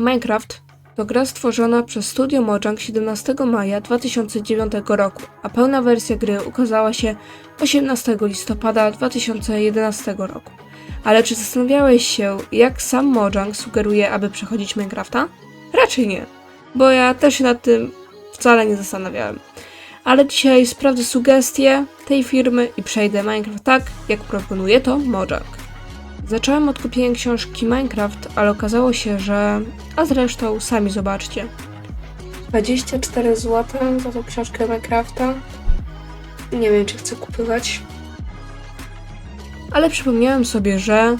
Minecraft to gra stworzona przez Studio Mojang 17 maja 2009 roku, a pełna wersja gry ukazała się 18 listopada 2011 roku. Ale czy zastanawiałeś się, jak sam Mojang sugeruje, aby przechodzić Minecrafta? Raczej nie, bo ja też się nad tym wcale nie zastanawiałem. Ale dzisiaj sprawdzę sugestie tej firmy i przejdę Minecraft tak, jak proponuje to Mojang. Zacząłem od kupienia książki Minecraft, ale okazało się, że. A zresztą sami zobaczcie. 24 zł za tą książkę Minecrafta. Nie wiem, czy chcę kupować. Ale przypomniałem sobie, że.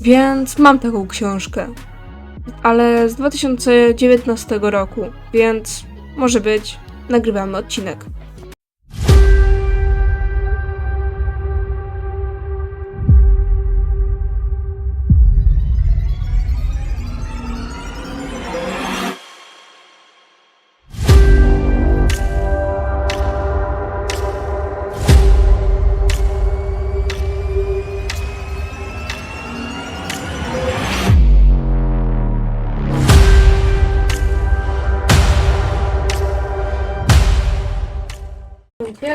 Więc mam taką książkę. Ale z 2019 roku, więc może być. Nagrywamy odcinek.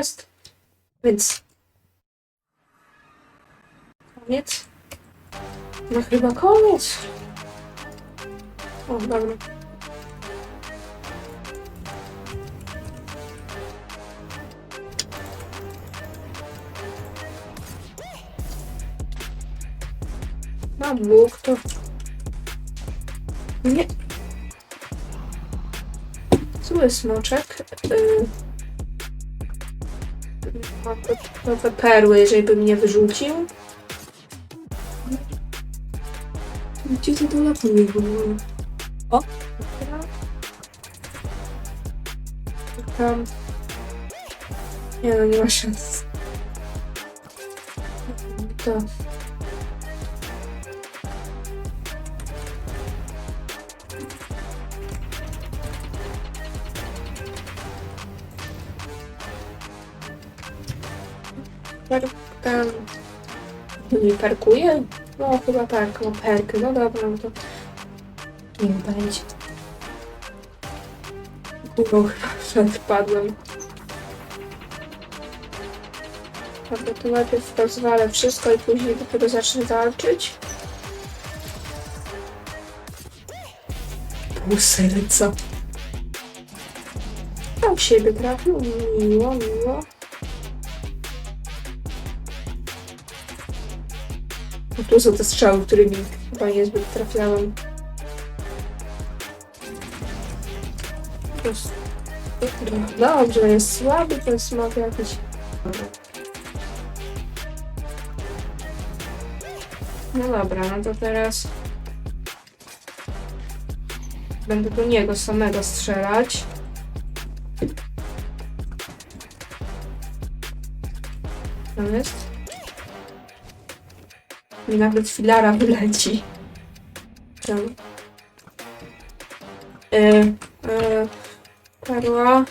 Jest. Więc. Koniec. No chyba koniec. O, dobra. Mam łuk, to... Nie. Zły smoczek. Mam nowe perły, jeżeli by mnie wyrzucił. Gdzie to do lampy było? O! Dobra. Tam. Nie no, nie ma szans. To. Per, ten... Nie perkuje? No chyba tak, mam perky. No dobra, no to... Nie będzie. Kurwa, wpadłem. Dobra, to najpierw rozwalę wszystko i później dopiero zacznę walczyć. Pół serca. Tam siebie trafił. Miło, miło. No tu są te strzały, którymi chyba niezbyt trafiałem. Po prostu. Dobrze, jest słaby ten smok jakiś. No dobra, no to teraz będę do niego samego strzelać. Tam jest. I nagle z filara wyleci. Tam. E, e, perła.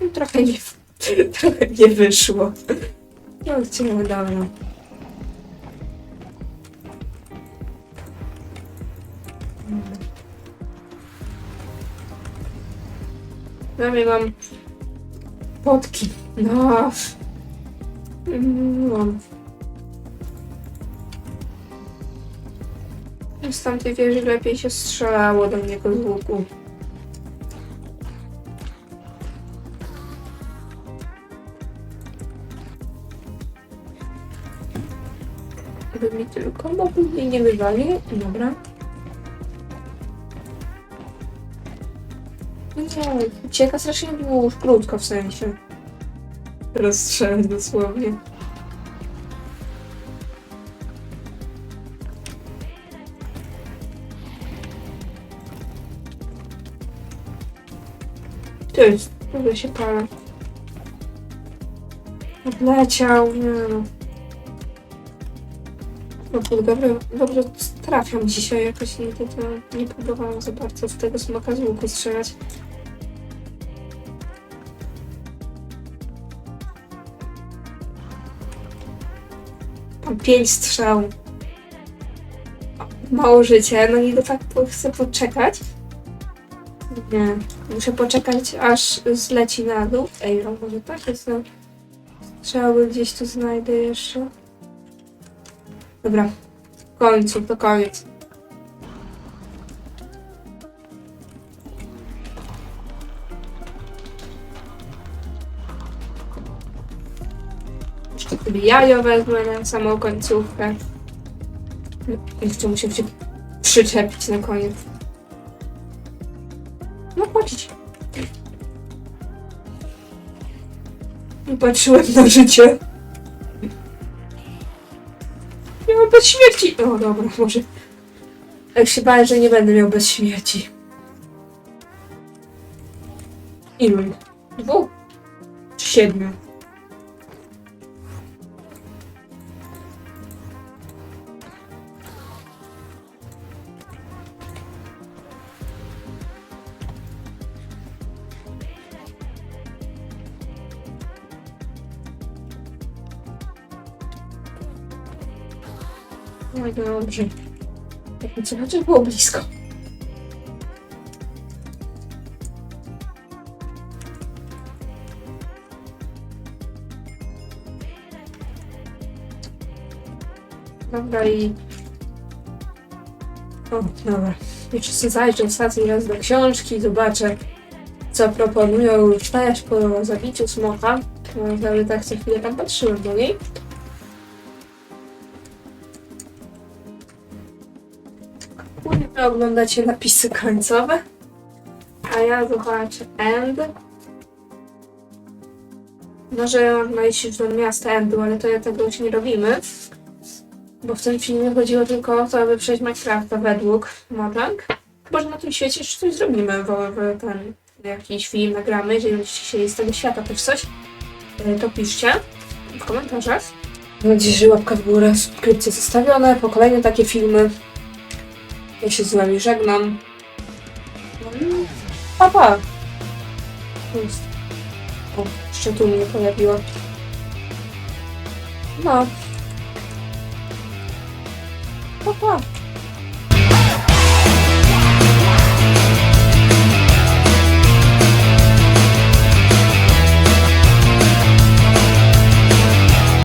No, trochę nie, trochę nie wyszło. No, chciałem dawno. Mnie mam potki. No. Mm, Mam. Z tamtej wieży lepiej się strzelało do niego z łuku. By mi tylko, Dobra. Nie, ucieka strasznie długo, krótko w sensie. Rozstrzelać dosłownie. To jest, kurde się palę. Odleciał, nie no. No dobrze, dobrze trafiam dzisiaj jakoś nigdy to nie próbowałam za bardzo w tego smoka z łuku strzelać. Pięć strzał. Mało życia, no i de facto chcę poczekać. Nie, muszę poczekać aż zleci na dół. Ej, a może tak jest no. Strzały gdzieś tu znajdę jeszcze. Dobra, końcu, to koniec. Jeszcze sobie jajo wezmę na samą końcówkę. Jeszcze muszę się przyczepić na koniec. No. Nie patrzyłem na życie. Bez śmierci. O dobra, może. Jak się bałem, że nie będę miał bez śmierci. Ilu? Dwóch? Siedmiu? Oj, dobrze. Jak co chociaż było blisko. Dobra i... O, dobra. Jeszcze sobie zajrzę ostatni raz do książki, zobaczę co proponują już po zabiciu smoka. Nawet tak co chwilę tam patrzyłem do niej. Wy oglądacie napisy końcowe, a ja zobaczę end. Może ma iść do miasta endu, ale to ja tego już nie robimy. Bo w tym filmie chodziło tylko o to, aby przejść Minecrafta według Mojang. Chyba, że na tym świecie jeszcze coś zrobimy, bo ten jakiś film nagramy, jeżeli będziecie chcieli z tego świata też coś, y, to piszcie w komentarzach. Mam nadzieję, że łapka w górę, subskrypcje zostawione po kolejne takie filmy. Ja się z wami żegnam. No i pa. O, jeszcze tu mnie pojawiło. No. Pa, pa.